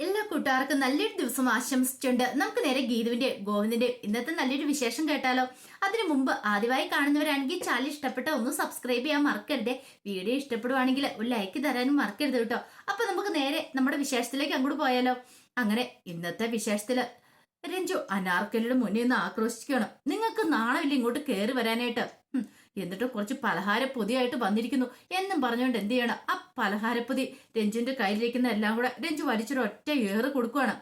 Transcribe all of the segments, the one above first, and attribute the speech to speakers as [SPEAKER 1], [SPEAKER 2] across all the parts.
[SPEAKER 1] എല്ലാ കൂട്ടുകാർക്കും നല്ലൊരു ദിവസം ആശംസിച്ചുണ്ട് നമുക്ക് നേരെ ഗീതുവിന്റെ ഗോവിന്ദിന്റെ ഇന്നത്തെ നല്ലൊരു വിശേഷം കേട്ടാലോ? അതിനു മുമ്പ് ആദ്യമായി കാണുന്നവരാണെങ്കിൽ ചാനൽ ഇഷ്ടപ്പെട്ട ഒന്ന് സബ്സ്ക്രൈബ് ചെയ്യാൻ മറക്കരുത്. വീഡിയോ ഇഷ്ടപ്പെടുവാണെങ്കിൽ ഒരു ലൈക്ക് തരാനും മറക്കരുത് കേട്ടോ. അപ്പൊ നമുക്ക് നേരെ നമ്മുടെ വിശേഷത്തിലേക്ക് അങ്ങോട്ട് പോയാലോ? അങ്ങനെ ഇന്നത്തെ വിശേഷത്തിൽ രഞ്ജു അനാർക്കലിയുടെ മുന്നിൽ നിന്ന് ആക്രോശിക്കണം നിങ്ങൾക്ക് നാളെ ഇങ്ങോട്ട് കയറി വരാനായിട്ട്. എന്നിട്ട് കുറച്ച് പലഹാരപ്പൊതിയായിട്ട് വന്നിരിക്കുന്നു. എന്നും പറഞ്ഞുകൊണ്ട് എന്ത് ചെയ്യണം? ആ പലഹാരപ്പൊതി രഞ്ജുവിന്റെ കയ്യിലിരിക്കുന്ന എല്ലാം കൂടെ രഞ്ജു വലിച്ചൊരു ഒറ്റ ഏറ് കൊടുക്കുകയാണ്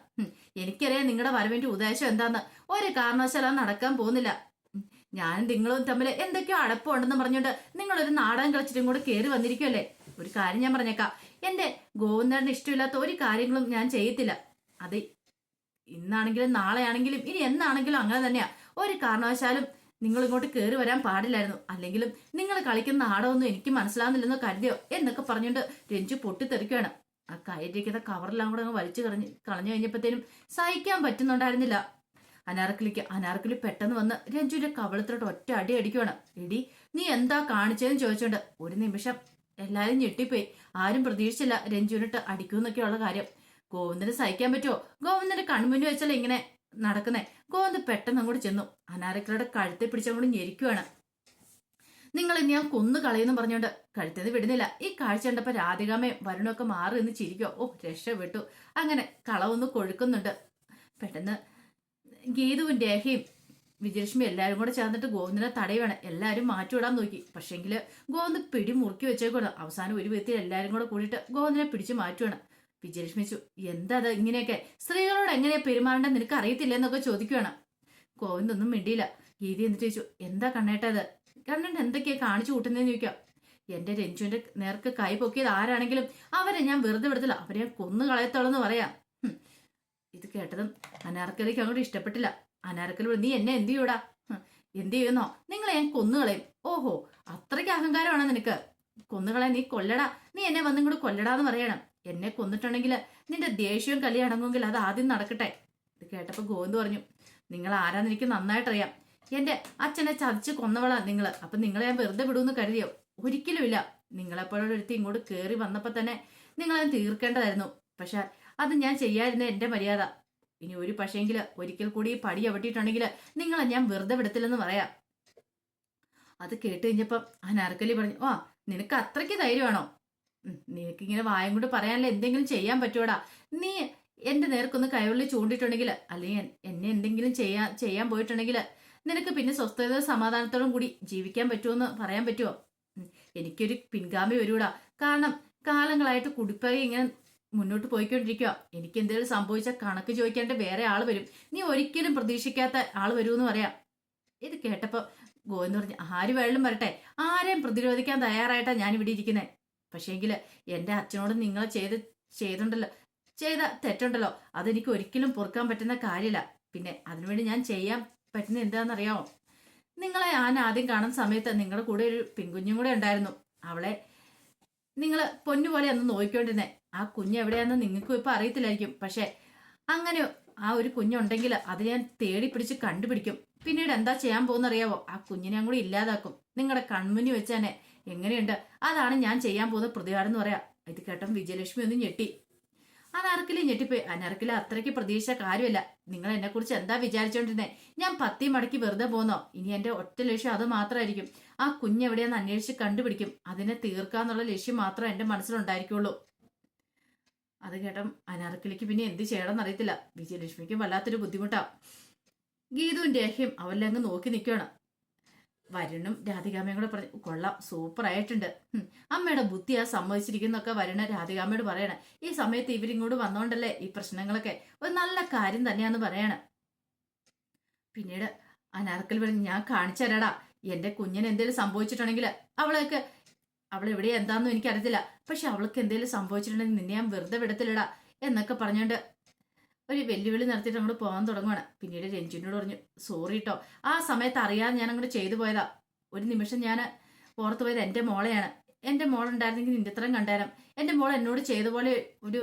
[SPEAKER 1] എനിക്കറിയാം നിങ്ങളുടെ വരവിന്റെ ഉദ്ദേശം എന്താന്ന്. ഒരു കാരണവശാലും നടക്കാൻ പോകുന്നില്ല. ഞാനും നിങ്ങളും തമ്മിൽ എന്തൊക്കെയോ അടപ്പമുണ്ടെന്ന് പറഞ്ഞുകൊണ്ട് നിങ്ങളൊരു നാടകം കളിച്ചിട്ടും കൂടെ കയറി വന്നിരിക്കുമല്ലേ ഒരു കാര്യം ഞാൻ പറഞ്ഞേക്കാം. എന്റെ ഗോവിന്ദന് ഇഷ്ടമില്ലാത്ത ഒരു കാര്യങ്ങളും ഞാൻ ചെയ്യത്തില്ല. അതെ ഇന്നാണെങ്കിലും നാളെയാണെങ്കിലും ഇനി എന്നാണെങ്കിലും അങ്ങനെ തന്നെയാ. ഒരു കാരണവശാലും നിങ്ങൾ ഇങ്ങോട്ട് കയറി വരാൻ പാടില്ലായിരുന്നു. അല്ലെങ്കിലും നിങ്ങൾ കളിക്കുന്ന ആടൊന്നും എനിക്ക് മനസ്സിലാവുന്നില്ലെന്നോ കരുതിയോ എന്നൊക്കെ പറഞ്ഞുകൊണ്ട് രഞ്ജു പൊട്ടിത്തെറിക്കുകയാണ്. ആ കയറ്റിരിക്കുന്ന കവറെല്ലാം കൂടെ അങ്ങ് വലിച്ചു കളഞ്ഞ് കളഞ്ഞു കഴിഞ്ഞപ്പോഴത്തേനും സഹിക്കാൻ പറ്റുന്നുണ്ടായിരുന്നില്ല. അനാർക്കിളിക്ക് അനാർക്കിളി പെട്ടെന്ന് വന്ന് രഞ്ജുവിന്റെ കവളത്തിലോട്ട് ഒറ്റ അടി അടിക്കുവാണ്. എടി നീ എന്താ കാണിച്ചതെന്ന് ചോദിച്ചോണ്ട് ഒരു നിമിഷം എല്ലാരും ഞെട്ടിപ്പോയി. ആരും പ്രതീക്ഷിച്ചില്ല രഞ്ജുവിനിട്ട് അടിക്കൂന്നൊക്കെയുള്ള കാര്യം. ഗോവിന്ദന് സഹിക്കാൻ പറ്റുമോ ഗോവിന്ദന്റെ കൺമുന്നിൽ വെച്ചല്ല ഇങ്ങനെ നടക്കുന്നേ. ഗോവന്ത് പെട്ടെന്ന് അങ്ങോട്ട് ചെന്നു. അനാരക്കളുടെ കഴുത്തെ പിടിച്ചങ്ങോട്ട് ഞെരിക്കുവാണ്. നിങ്ങൾ ഇനി ഞാൻ കൊന്നു കളയെന്ന് പറഞ്ഞോണ്ട് കഴുത്തേന്ന് വിടുന്നില്ല. ഈ കാഴ്ച കണ്ടപ്പോ രാധികാമേ വരുണൊക്കെ മാറി എന്ന് ചിരിക്കോ ഓ രക്ഷപ്പെട്ടു. അങ്ങനെ കളവൊന്ന് കൊഴുക്കുന്നുണ്ട്. പെട്ടെന്ന് ഗീതുവും രേഖയും വിജയലക്ഷ്മി എല്ലാവരും കൂടെ ചേർന്നിട്ട് ഗോവിന്ദനെ തടയുവാണ്. എല്ലാവരും മാറ്റിവിടാൻ നോക്കി. പക്ഷെങ്കിൽ ഗോവിന്ദ് പിടി മുറുക്കി വെച്ചേക്കൊണ്ട് അവസാനം ഒരു വിധത്തിൽ എല്ലാവരും കൂടെ കൂടിയിട്ട് ഗോവിന്ദനെ പിടിച്ചു മാറ്റുവാണ്. വിജയലക്ഷ്മി ചോ എന്താ അത് ഇങ്ങനെയൊക്കെ? സ്ത്രീകളോട് എങ്ങനെയാ പെരുമാറേണ്ടത് നിനക്ക് അറിയത്തില്ല എന്നൊക്കെ ചോദിക്കുവാണ്. ഗോവിന്ദൊന്നും മിണ്ടിയില്ല. ഗീതി എന്നിട്ട് ചോദിച്ചു എന്താ കണ്ണേട്ടത്? കണ്ണൻ എന്തൊക്കെയാ കാണിച്ചു കൂട്ടുന്നതെന്ന് ചോദിക്കാം. എന്റെ രഞ്ജുവിന്റെ നേർക്ക് കൈ പൊക്കിയത് ആരാണെങ്കിലും അവരെ ഞാൻ വെറുതെ വിടത്തില്ല. അവരെ കൊന്നു കളയത്തോളെന്ന് പറയാം. ഇത് കേട്ടതും അനാർക്കലിക്ക് അങ്ങോട്ട് ഇഷ്ടപ്പെട്ടില്ല. അനാർക്കലി നീ എന്നെ എന്ത് ചെയ്യൂടാ. എന്ത് ചെയ്യുന്നോ? നിങ്ങളെ ഞാൻ കൊന്നുകളയും ഓഹോ അത്രയ്ക്ക് അഹങ്കാരമാണോ നിനക്ക്? കൊന്നുകളയാൻ നീ കൊല്ലടാ. നീ എന്നെ വന്നിങ്ങോട്ട് കൊല്ലടാന്ന് പറയണം. എന്നെ കൊന്നിട്ടുണ്ടെങ്കിൽ നിന്റെ ദേഷ്യവും കലി അടങ്ങുമെങ്കിൽ അത് ആദ്യം നടക്കട്ടെ. ഇത് കേട്ടപ്പോൾ ഗോവിന്ദ് പറഞ്ഞു നിങ്ങൾ ആരാന്ന് എനിക്ക് നന്നായിട്ടറിയാം. എന്റെ അച്ഛനെ ചതിച്ച് കൊന്നവളാ നിങ്ങൾ അപ്പൊ നിങ്ങളെ ഞാൻ വെറുതെ വിടുമെന്ന് കരുതിയോ? ഒരിക്കലുമില്ല നിങ്ങളെപ്പോഴൊരുത്തി ഇങ്ങോട്ട് കയറി വന്നപ്പോൾ തന്നെ നിങ്ങളെ തീർക്കേണ്ടതായിരുന്നു. പക്ഷെ അത് ഞാൻ ചെയ്യാതിരുന്ന എന്റെ മര്യാദ. ഇനി ഒരു പക്ഷേങ്കിൽ ഒരിക്കൽ കൂടി പടി അവിട്ടിട്ടുണ്ടെങ്കിൽ നിങ്ങളെ ഞാൻ വെറുതെ വിടത്തില്ലെന്ന് പറയാം. അത് കേട്ട് കഴിഞ്ഞപ്പം നരക്കലി പറഞ്ഞു ആ നിനക്ക് അത്രയ്ക്ക് ധൈര്യമാണോ? നിനക്കിങ്ങനെ വായം കൊണ്ട് പറയാനല്ല എന്തെങ്കിലും ചെയ്യാൻ പറ്റുമോടാ നീ എന്റെ നേർക്കൊന്ന് കൈവള്ളി ചൂണ്ടിട്ടുണ്ടെങ്കിൽ അല്ലെങ്കിൽ എന്നെ എന്തെങ്കിലും ചെയ്യാ ചെയ്യാൻ പോയിട്ടുണ്ടെങ്കിൽ നിനക്ക് പിന്നെ സ്വസ്ഥത സമാധാനത്തോടും കൂടി ജീവിക്കാൻ പറ്റുമെന്ന് പറയാൻ പറ്റുമോ എനിക്കൊരു പിൻഗാമി വരൂടാ കാരണം കാലങ്ങളായിട്ട് കുടിപ്പകി ഇങ്ങനെ മുന്നോട്ട് പോയിക്കൊണ്ടിരിക്കുക എനിക്ക് എന്തെങ്കിലും സംഭവിച്ച കണക്ക് ചോദിക്കാണ്ട് വേറെ ആൾ വരും. നീ ഒരിക്കലും പ്രതീക്ഷിക്കാത്ത ആൾ വരുമെന്ന് പറയാം. ഇത് കേട്ടപ്പോ ഗോവിന്ദ് പറഞ്ഞു ആര് വേണമെങ്കിലും വരട്ടെ. ആരെയും പ്രതിരോധിക്കാൻ തയ്യാറായിട്ടാ ഞാൻ ഇവിടെ ഇരിക്കുന്നത് പക്ഷേങ്കിൽ എന്റെ അച്ഛനോട് നിങ്ങൾ ചെയ്ത് ചെയ്തുണ്ടല്ലോ ചെയ്ത തെറ്റുണ്ടല്ലോ അതെനിക്ക് ഒരിക്കലും പൊറുക്കാൻ പറ്റുന്ന കാര്യമില്ല പിന്നെ അതിനുവേണ്ടി ഞാൻ ചെയ്യാൻ പറ്റുന്ന എന്താണെന്നറിയാമോ നിങ്ങളെ ഞാൻ ആദ്യം കാണുന്ന സമയത്ത് നിങ്ങളുടെ കൂടെ ഒരു പെൺകുഞ്ഞും കൂടെ ഉണ്ടായിരുന്നു. അവളെ നിങ്ങൾ പൊന്നുപോലെ അന്ന് നോക്കിക്കൊണ്ടിരുന്നേ ആ കുഞ്ഞ് എവിടെയാണെന്ന് നിങ്ങൾക്കും ഇപ്പൊ അറിയത്തില്ലായിരിക്കും. പക്ഷെ അങ്ങനെ ആ ഒരു കുഞ്ഞുണ്ടെങ്കിൽ അത് ഞാൻ തേടി പിടിച്ച് കണ്ടുപിടിക്കും. പിന്നീട് എന്താ ചെയ്യാൻ പോകുന്നറിയാവോ? ആ കുഞ്ഞിനെ കൂടി ഇല്ലാതാക്കും. നിങ്ങളുടെ കൺമുന്നി വെച്ച് തന്നെ എങ്ങനെയുണ്ട്? അതാണ് ഞാൻ ചെയ്യാൻ പോകുന്ന പ്രതികാരം എന്ന് പറയാം. ഇത് കേട്ടം വിജയലക്ഷ്മി ഒന്ന് ഞെട്ടി. അനാർക്കിലി ഞെട്ടിപ്പോയി. അനാർക്കിലി അത്രയ്ക്ക് പ്രതീക്ഷ കാര്യമല്ല. നിങ്ങൾ എന്നെ കുറിച്ച് എന്താ വിചാരിച്ചോണ്ടിരുന്നേ? ഞാൻ പത്തി മടക്കി വെറുതെ പോന്നോ? ഇനി എന്റെ ഒറ്റ ലക്ഷ്യം അത് മാത്രമായിരിക്കും. ആ കുഞ്ഞ് എവിടെയാന്ന് അന്വേഷിച്ച് കണ്ടുപിടിക്കും. അതിനെ തീർക്കാന്നുള്ള ലക്ഷ്യം മാത്രമേ എന്റെ മനസ്സിലുണ്ടായിരിക്കുള്ളൂ. അത് കേട്ടം അനാർക്കിലിക്ക് പിന്നെ എന്ത് ചെയ്യണമെന്ന് അറിയത്തില്ല. വിജയലക്ഷ്മിക്കും വല്ലാത്തൊരു ബുദ്ധിമുട്ടാ. ഗീതുവും രേഖയും അവരിലങ്ങ് നോക്കി നിൽക്കുകയാണ്. വരുണും രാധികാമയും കൂടെ പറഞ്ഞു കൊള്ളാം ഹും, അമ്മയുടെ ബുദ്ധിയാ സമ്മതിച്ചിരിക്കുന്നൊക്കെ വരുണ രാധികാമയോട് പറയണേ. ഈ സമയത്ത് ഇവരിങ്ങോട്ട് വന്നോണ്ടല്ലേ ഈ പ്രശ്നങ്ങളൊക്കെ? ഒരു നല്ല കാര്യം തന്നെയാന്ന് പറയണേ. പിന്നീട് അനാർക്കൽ പറഞ്ഞു ഞാൻ കാണിച്ചു എന്റെ കുഞ്ഞിന് എന്തെങ്കിലും സംഭവിച്ചിട്ടുണ്ടെങ്കിൽ അവളൊക്കെ അവൾ എവിടെ എന്താന്നും എനിക്കറിയത്തില്ല. പക്ഷെ അവൾക്ക് എന്തെങ്കിലും സംഭവിച്ചിട്ടുണ്ടെങ്കിൽ നിന്നെ ഞാൻ വെറുതെ വിടത്തില്ലടാ എന്നൊക്കെ പറഞ്ഞുകൊണ്ട് ഒരു വെല്ലുവിളി നടത്തിയിട്ട് അങ്ങോട്ട് പോകാൻ തുടങ്ങുവാണ്. പിന്നീട് രഞ്ജുവിനോട് പറഞ്ഞു സോറി കേട്ടോ ആ സമയത്ത് അറിയാതെ ഞാൻ അങ്ങോട്ട് ചെയ്തു പോയതാ. ഒരു നിമിഷം ഞാൻ പുറത്ത് പോയത് എന്റെ മോളെയാണ്. മോൾ മോളുണ്ടായിരുന്നെങ്കിൽ നിന്റെ ഇത്രയും കണ്ടേരം എന്റെ മോൾ എന്നോട് ചെയ്ത പോലെ ഒരു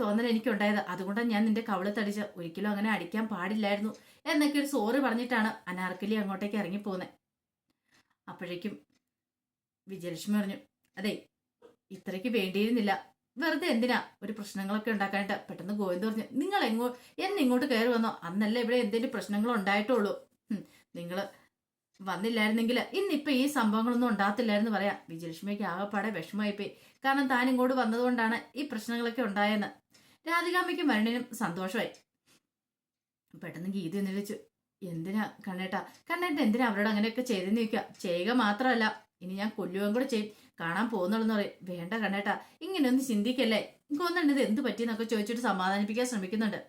[SPEAKER 1] തോന്നൽ എനിക്കുണ്ടായത്. അതുകൊണ്ടാണ് ഞാൻ നിന്റെ കവളത്തടിച്ച് ഒരിക്കലും അങ്ങനെ അടിക്കാൻ പാടില്ലായിരുന്നു എന്നൊക്കെ ഒരു സോറി പറഞ്ഞിട്ടാണ് അനാർക്കലി അങ്ങോട്ടേക്ക് ഇറങ്ങിപ്പോകുന്നത് അപ്പോഴേക്കും വിജയലക്ഷ്മി പറഞ്ഞു അതെ ഇത്രയ്ക്ക് വേണ്ടിയിരുന്നില്ല. വെറുതെ എന്തിനാ ഒരു പ്രശ്നങ്ങളൊക്കെ ഉണ്ടാക്കാനായിട്ട് പെട്ടെന്ന് ഗോവിന്ദ് പറഞ്ഞു. നിങ്ങൾ എങ്ങോ എന്നെ ഇങ്ങോട്ട് കയറി വന്നോ? അന്നല്ലേ ഇവിടെ എന്തെങ്കിലും പ്രശ്നങ്ങൾ ഉണ്ടായിട്ടുള്ളൂ. നിങ്ങൾ വന്നില്ലായിരുന്നെങ്കിൽ ഇന്നിപ്പോ ഈ സംഭവങ്ങളൊന്നും ഉണ്ടാകത്തില്ലായിരുന്നു പറയാം. വിജയലക്ഷ്മിക്ക് ആകെപ്പാടെ വിഷമമായിപ്പോയി. കാരണം താൻ ഇങ്ങോട്ട് വന്നതുകൊണ്ടാണ് ഈ പ്രശ്നങ്ങളൊക്കെ ഉണ്ടായെന്ന്. രാധികാമ്മയ്ക്കും വരണിനും സന്തോഷമായി. പെട്ടെന്ന് ഗീത എന്ന് വെച്ചു എന്തിനാ കണ്ണേട്ടാ? കണ്ണേട്ട എന്തിനാ അവരോട് അങ്ങനെയൊക്കെ ചെയ്തെന്ന് ചോദിക്കുക? ചെയ്യുക മാത്രമല്ല. ഇനി ഞാൻ കൊല്ലുകയും കൂടെ ചെയ്യും. കാണാൻ പോകുന്നുള്ളെന്ന് പറയും. വേണ്ട കണ്ണേട്ടാ ഇങ്ങനെയൊന്നും ചിന്തിക്കല്ലേ? ഇത് എന്ത് പറ്റിയെന്നൊക്കെ ചോദിച്ചിട്ട് സമാധാനിപ്പിക്കാൻ ശ്രമിക്കുന്നുണ്ട്.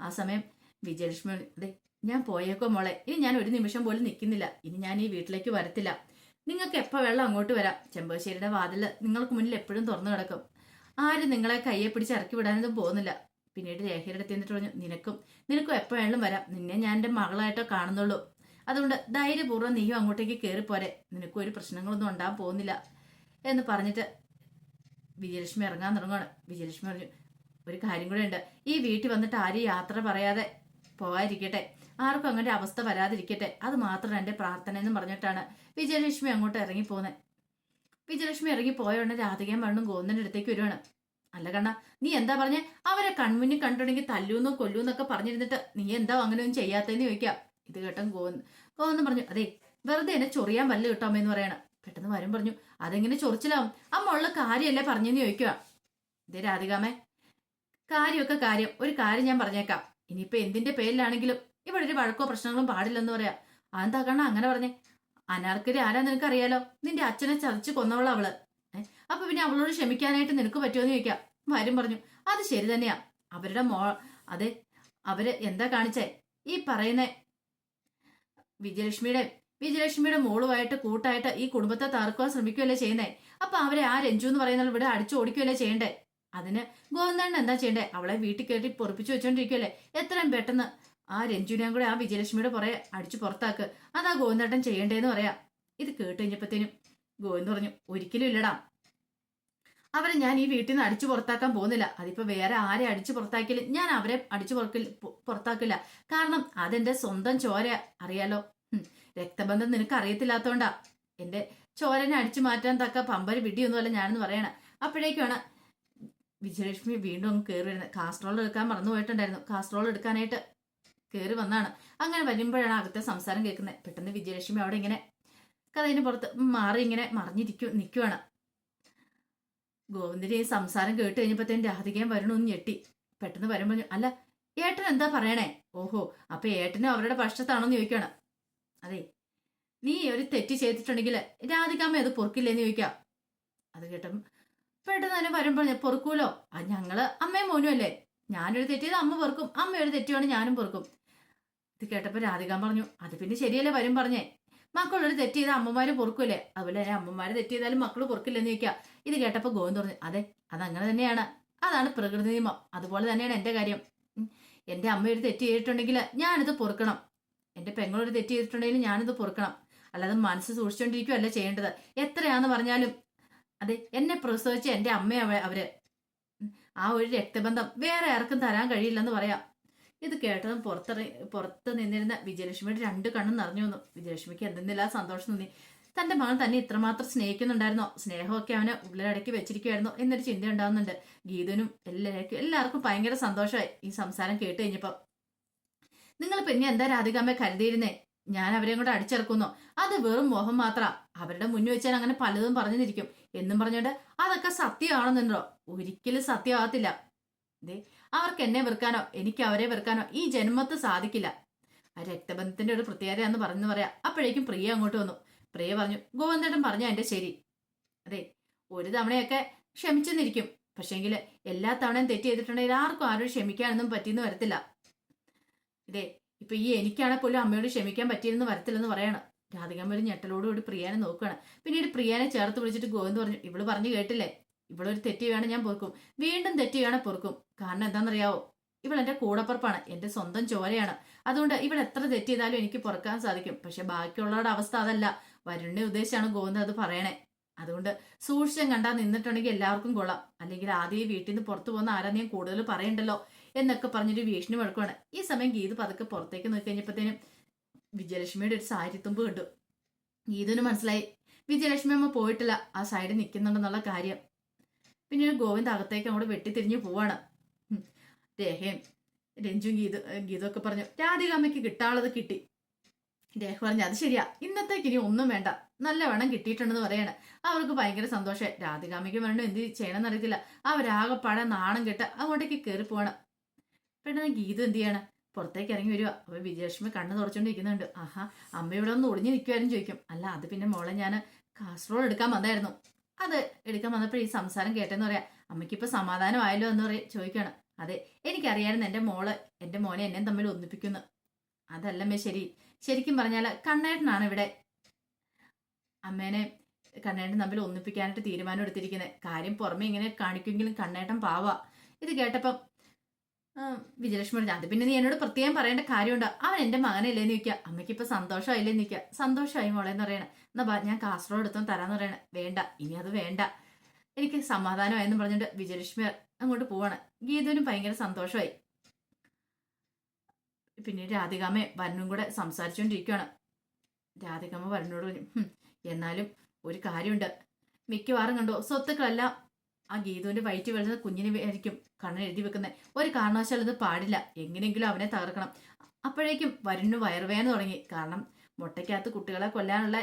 [SPEAKER 1] ആ സമയം വിജയലക്ഷ്മി അതെ ഞാൻ പോയേക്കോ മോളെ. ഇനി ഞാൻ ഒരു നിമിഷം പോലും നിൽക്കുന്നില്ല. ഇനി ഞാൻ ഈ വീട്ടിലേക്ക് വരത്തില്ല. നിങ്ങൾക്ക് എപ്പോൾ വെള്ളം അങ്ങോട്ട് വരാം? ചെമ്പശ്ശേരിയുടെ വാതിൽ നിങ്ങൾക്ക് മുന്നിൽ എപ്പോഴും തുറന്നു കിടക്കും. ആരും നിങ്ങളെ കയ്യെ പിടിച്ച് ഇറക്കി വിടാനൊന്നും പോകുന്നില്ല. പിന്നീട് രേഖയുടെ അടുത്ത് എന്നിട്ട് പറഞ്ഞു നിനക്കും നിനക്കും എപ്പോൾ വേണം വരാം. നിന്നെ ഞാൻ എന്റെ മകളായിട്ടോ കാണുന്നുള്ളൂ. അതുകൊണ്ട് ധൈര്യപൂർവം നീയും അങ്ങോട്ടേക്ക് കയറിപ്പോരെ നിനക്കും ഒരു പ്രശ്നങ്ങളൊന്നും ഉണ്ടാകാൻ പോകുന്നില്ല. എന്ന് പറഞ്ഞിട്ട് വിജയലക്ഷ്മി ഇറങ്ങാൻ തുടങ്ങുകയാണ് വിജയലക്ഷ്മി പറഞ്ഞു ഒരു കാര്യം കൂടെ ഉണ്ട്. ഈ വീട്ടിൽ വന്നിട്ട് ആരും യാത്ര പറയാതെ പോകാതിരിക്കട്ടെ ആർക്കും അങ്ങനെ അവസ്ഥ വരാതിരിക്കട്ടെ. അത് മാത്രമാണ് എന്റെ പ്രാർത്ഥന എന്ന് പറഞ്ഞിട്ടാണ് വിജയലക്ഷ്മി അങ്ങോട്ട് ഇറങ്ങി പോകുന്നത് വിജയലക്ഷ്മി ഇറങ്ങി പോയ ഉടനെ രാധികയും മണ്ണും ഗോന്നിന്റെ അടുത്തേക്ക് വരുവാണ്. അല്ല കണ്ണ നീ എന്താ പറഞ്ഞേ? അവരെ കൺമുന്നിൽ കണ്ടുണ്ടെങ്കിൽ തല്ലൂന്നോ കൊല്ലൂന്നൊക്കെ പറഞ്ഞിരുന്നിട്ട് നീ എന്താ അങ്ങനെ ഒന്നും ചെയ്യാത്തതെന്ന് ചോദിക്കാം. ഇത് കേട്ടോ ഗോന്ന് ഗോന്ന് പറഞ്ഞു അതെ വെറുതെ എന്നെ ചൊറിയാൻ വല്ല കിട്ടാമെന്ന് പറയണം. പെട്ടെന്ന് വരും പറഞ്ഞു അതെങ്ങനെ ചൊറിച്ചിലാവും? അമ്മ ഉള്ള കാര്യമല്ലേ പറഞ്ഞെന്ന് ചോദിക്കുക ഇതേ രാധികാമേ കാര്യമൊക്കെ കാര്യം. ഒരു കാര്യം ഞാൻ പറഞ്ഞേക്കാം. ഇനിയിപ്പോ എന്തിന്റെ പേരിലാണെങ്കിലും ഇവിടെ ഒരു വഴക്കോ പ്രശ്നങ്ങളും പാടില്ലെന്ന് പറയാ. അതെന്താ അങ്ങനെ പറഞ്ഞേ? അനാർക്കരി ആരാ നിനക്ക് അറിയാലോ നിന്റെ അച്ഛനെ ചതച്ച് കൊന്നവള അവൾ? അപ്പൊ പിന്നെ അവളോട് ക്ഷമിക്കാനായിട്ട് നിനക്ക് പറ്റുമോ എന്ന് ചോദിക്കാം. വരും പറഞ്ഞു അത് ശരി തന്നെയാ. അവരുടെ മോ അതെ അവർ എന്താ കാണിച്ചേ? ഈ പറയുന്ന വിജയലക്ഷ്മിയുടെ വിജയലക്ഷ്മിയുടെ മോളുമായിട്ട് കൂട്ടായിട്ട് ഈ കുടുംബത്തെ തകർക്കുവാൻ ശ്രമിക്കുകയല്ലേ ചെയ്യുന്നേ? അപ്പൊ അവരെ ആ രഞ്ജു എന്ന് പറയുന്ന ഇവിടെ അടിച്ചു ഓടിക്കുകയല്ലേ ചെയ്യണ്ടേ? അതിന് ഗോവിന്ദണ്ണൻ എന്താ ചെയ്യണ്ടേ? അവളെ വീട്ടിൽ കയറ്റി പൊറപ്പിച്ചു വെച്ചോണ്ടിരിക്കുകയല്ലേ? എത്രയും പെട്ടെന്ന് ആ രഞ്ജുവിനെയും കൂടെ ആ വിജയലക്ഷ്മിയുടെ പുറകെ അടിച്ചു പുറത്താക്ക്. അതാ ഗോവിന്ദേട്ടൻ ചെയ്യണ്ടേന്ന് പറയാ. ഇത് കേട്ട് കഴിഞ്ഞപ്പത്തേനും ഗോവിന്ദ് പറഞ്ഞു ഒരിക്കലും ഇല്ലടാ. അവരെ ഞാൻ ഈ വീട്ടിൽ നിന്ന് അടിച്ചു പുറത്താക്കാൻ പോകുന്നില്ല. അതിപ്പോ വേറെ ആരെ അടിച്ചു പുറത്താക്കില്ല ഞാൻ അവരെ അടിച്ചു പുറക്കില്ല പുറത്താക്കില്ല. കാരണം അതെന്റെ സ്വന്തം ചോര അറിയാലോ? രക്തബന്ധം നിനക്ക് അറിയത്തില്ലാത്തോണ്ടാ എന്റെ ചോരനെ അടിച്ചു മാറ്റാൻ തക്ക പമ്പര് വിടിയൊന്നുമല്ല ഞാനെന്ന് പറയണ. അപ്പോഴേക്കാണ് വിജയലക്ഷ്മി വീണ്ടും അങ്ങ് കയറി വരുന്നത്. കാസ്ട്രോൾ എടുക്കാൻ മറന്നു പോയിട്ടുണ്ടായിരുന്നു. കാസ്ട്രോൾ എടുക്കാനായിട്ട് കയറി വന്നാണ്. അങ്ങനെ വരുമ്പോഴാണ് അകത്തെ സംസാരം കേൾക്കുന്നത്. പെട്ടെന്ന് വിജയലക്ഷ്മി അവിടെ ഇങ്ങനെ കഥയിന് പുറത്ത് മാറി ഇങ്ങനെ മറിഞ്ഞിരിക്കും നിൽക്കുവാണ് ഗോവിന്ദിന്റെ ഈ സംസാരം കേട്ട് കഴിഞ്ഞപ്പോഴത്തേനും രാധികയും വരണമെന്ന് ഞെട്ടി. പെട്ടെന്ന് വരുമ്പോൾ അല്ല ഏട്ടൻ എന്താ പറയണേ? ഓഹോ അപ്പൊ ഏട്ടനും അവരുടെ പക്ഷത്താണോന്ന് ചോദിക്കണം അതെ. നീ ഒരു തെറ്റ് ചെയ്തിട്ടുണ്ടെങ്കിൽ രാധികാമ്മ അത് പൊറുക്കില്ലെന്ന് ചോദിക്കാം. അത് കേട്ടപ്പം പെട്ടെന്ന് തന്നെ വരുമ്പോൾ ഞാൻ പൊറുക്കൂലോ? ആ ഞങ്ങൾ അമ്മയും മോനും അല്ലേ? ഞാനൊരു തെറ്റ് ചെയ്ത് അമ്മ പൊറുക്കും. അമ്മ ഒരു തെറ്റുവാണ് ഞാനും പൊറുക്കും. ഇത് കേട്ടപ്പോ രാധികാൻ പറഞ്ഞു അത് പിന്നെ ശരിയല്ലേ വരും പറഞ്ഞേ? മക്കളൊരു തെറ്റ് ചെയ്ത അമ്മമാര് പൊറുക്കൂലേ? അതുപോലെ തന്നെ അമ്മമാര് തെറ്റ് ചെയ്താലും മക്കൾ പൊറുക്കില്ലെന്ന് ചോദിക്കാം. ഇത് കേട്ടപ്പോ ഗോവിന്ദ് പറഞ്ഞു അതെ അതങ്ങനെ തന്നെയാണ്. അതാണ് പ്രകൃതി നിയമം. അതുപോലെ തന്നെയാണ് എന്റെ കാര്യം. എന്റെ അമ്മ ഒരു തെറ്റ് ചെയ്തിട്ടുണ്ടെങ്കിൽ ഞാനിത് പൊറുക്കണം. എന്റെ പെങ്ങളൊരു തെറ്റ് ചെയ്തിട്ടുണ്ടെങ്കിൽ ഞാനിത് പൊറുക്കണം. അല്ലാതെ മനസ്സ് സൂക്ഷിച്ചുകൊണ്ടിരിക്കുകയല്ല ചെയ്യേണ്ടത്? എത്രയാന്ന് പറഞ്ഞാലും അതെ എന്നെ പ്രസവിച്ച എന്റെ അമ്മ അവർ. ആ ഒരു രക്തബന്ധം വേറെ ആർക്കും തരാൻ കഴിയില്ലെന്ന് പറയാം. ഇത് കേട്ടതും പുറത്തിറങ്ങി പുറത്ത് നിന്നിരുന്ന വിജയലക്ഷ്മിയുടെ രണ്ട് കണ്ണും നിറഞ്ഞു വന്നു. വിജയലക്ഷ്മിക്ക് എന്തെന്നില്ല സന്തോഷം തോന്നി. തന്റെ മകൻ തന്നെ ഇത്രമാത്രം സ്നേഹിക്കുന്നുണ്ടായിരുന്നോ? സ്നേഹമൊക്കെ അവനെ ഉള്ളിലടക്കി വെച്ചിരിക്കുവായിരുന്നു എന്നൊരു ചിന്ത ഉണ്ടാവുന്നുണ്ട് ഗീതനും എല്ലാവർക്കും എല്ലാവർക്കും ഭയങ്കര സന്തോഷമായി ഈ സംസാരം കേട്ട് കഴിഞ്ഞപ്പോ. നിങ്ങൾ പിന്നെ എന്താ രാധികാമ്മ കരുതിയിരുന്നേ? ഞാൻ അവരെ കൂടെ അടിച്ചിറക്കുന്നു. അത് വെറും മോഹം മാത്ര. അവരുടെ മുന്നിൽ വെച്ചാൽ അങ്ങനെ പലതും പറഞ്ഞിരിക്കും. എന്നും പറഞ്ഞോണ്ട് അതൊക്കെ സത്യമാണെന്നുണ്ടോ? ഒരിക്കലും സത്യമാകത്തില്ല. ദേ അവർക്ക് എന്നെ വെറുക്കാനോ എനിക്ക് അവരെ വെറുക്കാനോ ഈ ജന്മത്ത് സാധിക്കില്ല. ആ രക്തബന്ധത്തിന്റെ ഒരു പ്രത്യേകതയാന്ന് പറഞ്ഞു പറയാം. അപ്പോഴേക്കും പ്രിയ അങ്ങോട്ട് വന്നു. പ്രിയ പറഞ്ഞു ഗോവന്ദേട്ടൻ പറഞ്ഞ എന്റെ ശരി. അതെ ഒരു തവണയൊക്കെ ക്ഷമിച്ചെന്നിരിക്കും. പക്ഷെങ്കിൽ എല്ലാ തവണയും തെറ്റ് ചെയ്തിട്ടുണ്ടെങ്കിൽ ആർക്കും ആരും ക്ഷമിക്കാനൊന്നും പറ്റിയെന്ന് വരത്തില്ല. ഇതേ ഇപ്പൊ ഈ എനിക്കാണെ പോലും അമ്മയോട് ക്ഷമിക്കാൻ പറ്റിയെന്ന് വരത്തില്ലെന്ന് പറയണം. രാധികമ്മ ഒരു ഞെട്ടലോടുകൂടി പ്രിയാനെ നോക്കുകയാണ്. പിന്നീട് പ്രിയാനെ ചേർത്ത് വിളിച്ചിട്ട് ഗോവിന്ദ് പറഞ്ഞു ഇവൾ പറഞ്ഞു കേട്ടില്ലേ? ഇവളൊരു തെറ്റ് വേണം ഞാൻ പൊറുക്കും. വീണ്ടും തെറ്റ് വേണം പൊറുക്കും. കാരണം എന്താണെന്നറിയാവോ? ഇവൾ എന്റെ കൂടപ്പുറപ്പാണ്. എന്റെ സ്വന്തം ചോരയാണ്. അതുകൊണ്ട് ഇവൾ എത്ര തെറ്റ് ചെയ്താലും എനിക്ക് പുറക്കാൻ സാധിക്കും. പക്ഷെ ബാക്കിയുള്ളവരുടെ അവസ്ഥ അതല്ല. വരുണിനെ ഉദ്ദേശിച്ചാണ് ഗോവിന്ദ് അത് പറയണേ. അതുകൊണ്ട് സൂക്ഷിച്ചും കണ്ടാ നിന്നിട്ടുണ്ടെങ്കിൽ എല്ലാവർക്കും കൊള്ളാം. അല്ലെങ്കിൽ ആദ്യം വീട്ടിൽ നിന്ന് പുറത്തു പോകുന്ന ആരാ ഞാൻ കൂടുതൽ പറയണ്ടല്ലോ? എന്നൊക്കെ പറഞ്ഞൊരു ഭീഷണി മുഴക്കുവാണ് ഈ സമയം ഗീത് പതുക്കെ പുറത്തേക്ക് നോക്കി കഴിഞ്ഞപ്പോഴത്തേനും വിജയലക്ഷ്മിയുടെ ഒരു സാരിത്തുമ്പ് കണ്ടു. ഗീതുവിന് മനസ്സിലായി. വിജയലക്ഷ്മി അമ്മ പോയിട്ടില്ല. ആ സൈഡിൽ നിൽക്കുന്നുണ്ടെന്നുള്ള കാര്യം. പിന്നെ ഗോവിന്ദ് അകത്തേക്ക് അങ്ങോട്ട് വെട്ടിത്തിരിഞ്ഞ് പോവാണ്. രേഖയും രഞ്ജുവും ഗീത ഗീതമൊക്കെ പറഞ്ഞു രാധികാമ്മയ്ക്ക് കിട്ടാനുള്ളത് കിട്ടി. രേഖ പറഞ്ഞു അത് ശരിയാ. ഇന്നത്തേക്ക് ഇനി ഒന്നും വേണ്ട. നല്ല വണ്ണം കിട്ടിയിട്ടുണ്ടെന്ന് പറയാണ്. അവർക്ക് ഭയങ്കര സന്തോഷം രാധികാമ്മയ്ക്ക് വേണ്ട എന്ത് ചെയ്യണമെന്ന് അറിയത്തില്ല. അവരാകെ പഴ നാണം കെട്ട് അങ്ങോട്ടേക്ക് കയറി പോവാണ്. പെട്ടെന്ന് ഗീത എന്ത് ചെയ്യാണ്? പുറത്തേക്ക് ഇറങ്ങി വരിക. അപ്പൊ വിജയലക്ഷ്മി കണ്ണ് തുറച്ചോണ്ടിരിക്കുന്നുണ്ട് ആഹാ അമ്മ ഇവിടെ ഒന്ന് ഒളിഞ്ഞു നിൽക്കുമായിരുന്നു ചോദിക്കും. അല്ല അത് പിന്നെ മോളെ ഞാൻ കാസറോൾ എടുക്കാൻ വന്നായിരുന്നു. അത് എടുക്കാൻ വന്നപ്പോൾ ഈ സംസാരം കേട്ടെന്ന് പറയാം. അമ്മയ്ക്കിപ്പോൾ സമാധാനമായല്ലോ എന്ന് പറയും ചോദിക്കുകയാണ്. അതെ എനിക്കറിയായിരുന്നു എന്റെ മോൾ എന്റെ മോനെ എന്നെ തമ്മിൽ ഒന്നിപ്പിക്കുന്നു. അതല്ലമ്മേ ശരി. ശരിക്കും പറഞ്ഞാൽ കണ്ണേട്ടനാണ് ഇവിടെ. അമ്മേനെ കണ്ണേട്ടൻ തമ്മിൽ ഒന്നിപ്പിക്കാനായിട്ട് തീരുമാനം എടുത്തിരിക്കുന്നത്. കാര്യം പുറമെ ഇങ്ങനെ കാണിക്കുമെങ്കിലും കണ്ണേട്ടൻ പാവാ. ഇത് കേട്ടപ്പം വിജയലക്ഷ്മി അത് പിന്നെ നീ എന്നോട് പ്രത്യേകം പറയേണ്ട കാര്യമുണ്ട്? അവൻ എന്റെ മകനല്ലേന്ന് ചോദിക്കുക. അമ്മയ്ക്ക് ഇപ്പൊ സന്തോഷമായില്ലേന്ന് ചോദിക്കുക. സന്തോഷമായി മോളെ എന്ന് പറയണേ. എന്നാ ഞാൻ കാസർഗോഡ് എടുത്തോ തരാന്ന് പറയണേ. വേണ്ട ഇനി അത് വേണ്ട. എനിക്ക് സമാധാനമായെന്ന് പറഞ്ഞിട്ട് വിജയലക്ഷ്മി അങ്ങോട്ട് പോവാണ്. ഗീതുവിനും ഭയങ്കര സന്തോഷമായി. പിന്നെ രാധികാമ്മ വരനും കൂടെ സംസാരിച്ചുകൊണ്ടിരിക്കുകയാണ് രാധികാമ്മ വരനോട് പറഞ്ഞു എന്നാലും ഒരു കാര്യമുണ്ട്. മിക്കവാറും കണ്ടോ സ്വത്തുക്കളെല്ലാം ആ ഗീതുവിന്റെ വയറ്റ് വരുന്ന കുഞ്ഞിനെ ആയിരിക്കും കണ്ണൻ എഴുതി വെക്കുന്നത് ഒരു കാരണവശാലും ഇത് പാടില്ല. എങ്ങനെയെങ്കിലും അവനെ തകർക്കണം. അപ്പോഴേക്കും വരുന്നു വയറുവേദന തുടങ്ങി. കാരണം മുട്ടയ്ക്കകത്ത് കുട്ടികളെ കൊല്ലാനുള്ള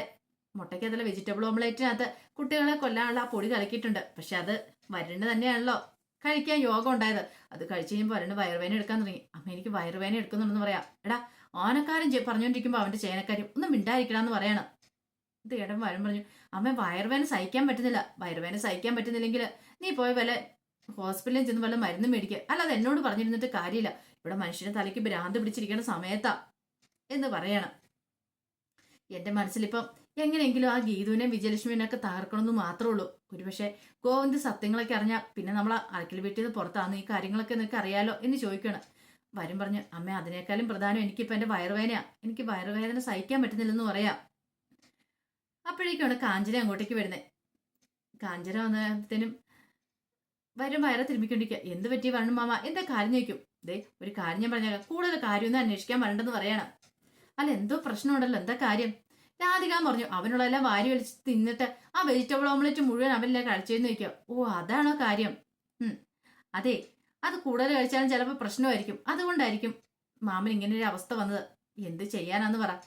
[SPEAKER 1] മുട്ടയ്ക്കകത്തുള്ള വെജിറ്റബിൾ ഓംലേറ്റിനകത്ത് കുട്ടികളെ കൊല്ലാനുള്ള ആ പൊടി കലക്കിയിട്ടുണ്ട്. പക്ഷെ അത് വരുണ് തന്നെയാണല്ലോ കഴിക്കാൻ യോഗം ഉണ്ടായത്. അത് കഴിച്ച് കഴിയുമ്പോൾ വരുണ് വയറുവേന എടുക്കാൻ തുടങ്ങി. അമ്മ എനിക്ക് വയറുവേന എടുക്കുന്നുണ്ടെന്ന് പറയാം. എടാ ഓനക്കാരൻ പറഞ്ഞുകൊണ്ടിരിക്കുമ്പോൾ അവന്റെ ചേനക്കാരും ഒന്നും മിണ്ടായിരിക്കണമെന്ന് പറയണം. ഇത് ഇടം വരും പറഞ്ഞു. അമ്മ വയറുവേന സഹിക്കാൻ പറ്റുന്നില്ല. വയറുവേന സഹിക്കാൻ പറ്റുന്നില്ലെങ്കിൽ നീ പോയി വല്ല ഹോസ്പിറ്റലിൽ ചെന്ന് വല്ല മരുന്ന് മേടിക്കുക അല്ലാതെ എന്നോട് പറഞ്ഞിരുന്നിട്ട് കാര്യമില്ല. ഇവിടെ മനുഷ്യന്റെ തലയ്ക്ക് ഭ്രാന്ത് പിടിച്ചിരിക്കുന്ന സമയത്താ എന്ന് പറയണം. എന്റെ മനസ്സിലിപ്പം എങ്ങനെയെങ്കിലും ആ ഗീതുവിനെ ഒക്കെ തകർക്കണമെന്ന് മാത്രമേ ഉള്ളൂ. ഒരുപക്ഷെ ഗോവിന്ദ് സത്യങ്ങളൊക്കെ അറിഞ്ഞാൽ പിന്നെ നമ്മൾ അരക്കിൽ വീട്ടിൽ നിന്ന് പുറത്താന്ന് ഈ കാര്യങ്ങളൊക്കെ നിനക്ക് അറിയാലോ എന്ന് ചോദിക്കണം. വരും പറഞ്ഞ് അമ്മ അതിനേക്കാളും പ്രധാനം എനിക്കിപ്പോൾ എന്റെ വയറുവേദനയാണ് എനിക്ക് വയറുവേദന സഹിക്കാൻ പറ്റുന്നില്ലെന്ന് പറയാം. അപ്പോഴേക്കാണ് കാഞ്ചന അങ്ങോട്ടേക്ക് വരുന്നത് കാഞ്ചന വന്നതിനും വരും വയറെ തിരുമ്പിക്കൊണ്ടിരിക്കുക എന്ത് പറ്റി വരണം മാമ? എന്താ കാര്യം ചോദിക്കും. ദേ ഒരു കാര്യം ഞാൻ പറഞ്ഞേക്കാം. കൂടുതൽ കാര്യമൊന്നും അന്വേഷിക്കാൻ വരണ്ടെന്ന് പറയണം. അല്ല എന്തോ പ്രശ്നമുണ്ടല്ലോ. എന്താ കാര്യം? രാധിക പറഞ്ഞു. അവനുള്ളതെല്ലാം വാരി വലിച്ച് തിന്നിട്ട് ആ വെജിറ്റബിൾ ഓംലെറ്റ് മുഴുവൻ അവനെല്ലാം കഴിച്ചെന്ന് ചോദിക്കുക. ഓ അതാണോ കാര്യം? അതെ അത് കൂടുതൽ കഴിച്ചാലും ചിലപ്പോൾ പ്രശ്നമായിരിക്കും. അതുകൊണ്ടായിരിക്കും മാമൻ ഇങ്ങനെ ഒരു അവസ്ഥ വന്നത്. എന്ത് ചെയ്യാനാന്ന് പറ.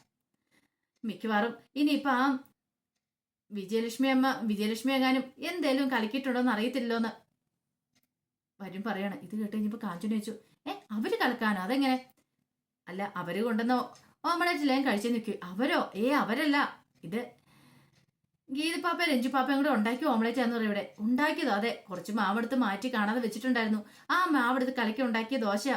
[SPEAKER 1] മിക്കവാറും ഇനിയിപ്പോൾ ആ വിജയലക്ഷ്മി അമ്മ വിജയലക്ഷ്മി എങ്ങാനും എന്തേലും കലക്കിയിട്ടുണ്ടോന്ന് അറിയത്തില്ലോന്ന് വരും പറയണം. ഇത് കേട്ട് കഴിഞ്ഞപ്പോ കാഞ്ചന ചോദിച്ചു ഏ അവർ കളിക്കാനോ? അതെങ്ങനെ? അല്ല അവർ കൊണ്ടുവന്ന ഓമളറ്റിലേം കഴിച്ചു നിൽക്കും അവരോ? ഏ അവരല്ല. ഇത് ഗീതപ്പാപ്പ രഞ്ജുപ്പാപ്പയും കൂടെ ഉണ്ടാക്കിയ ഓംലേറ്റ് ആണെന്ന് പറയും ഇവിടെ. ഉണ്ടാക്കിയതോ? അതെ കുറച്ച് മാവെടുത്ത് മാറ്റി കാണാതെ വെച്ചിട്ടുണ്ടായിരുന്നു. ആ മാവെടുത്ത് കലക്കി ഉണ്ടാക്കിയ ദോശ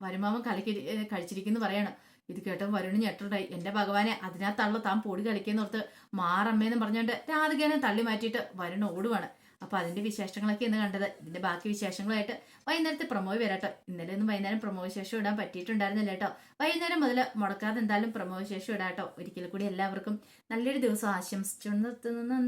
[SPEAKER 1] വരുമാവൻ കലക്കി കഴിച്ചിരിക്കുന്നു പറയണം. ഇത് കേട്ടോ വരുണ് ഞെട്ടുണ്ടായി എന്റെ ഭഗവാനെ അതിനകത്തുള്ള താൻ പൊടി കളിക്കുന്നോർത്ത് മാറമ്മേന്ന് പറഞ്ഞുകൊണ്ട് രാധികേനെ തള്ളി മാറ്റിയിട്ട് വരുണ് ഓടുവാണ് അപ്പൊ അതിന്റെ വിശേഷങ്ങളൊക്കെ ഇന്ന് കണ്ടത്. ഇതിന്റെ ബാക്കി വിശേഷങ്ങളായിട്ട് വൈകുന്നേരത്തെ പ്രമോ വരാട്ടോ. ഇന്നലെ ഒന്നും വൈകുന്നേരം പ്രമോ വിശേഷം ഇടാൻ പറ്റിയിട്ടുണ്ടായിരുന്നില്ല കേട്ടോ. വൈകുന്നേരം മുതൽ മുടക്കാതെ എന്തായാലും പ്രമോ വിശേഷം ഇടാട്ടോ. ഒരിക്കൽ കൂടി എല്ലാവർക്കും നല്ലൊരു ദിവസം ആശംസിച്ചു നിർത്തുന്നു.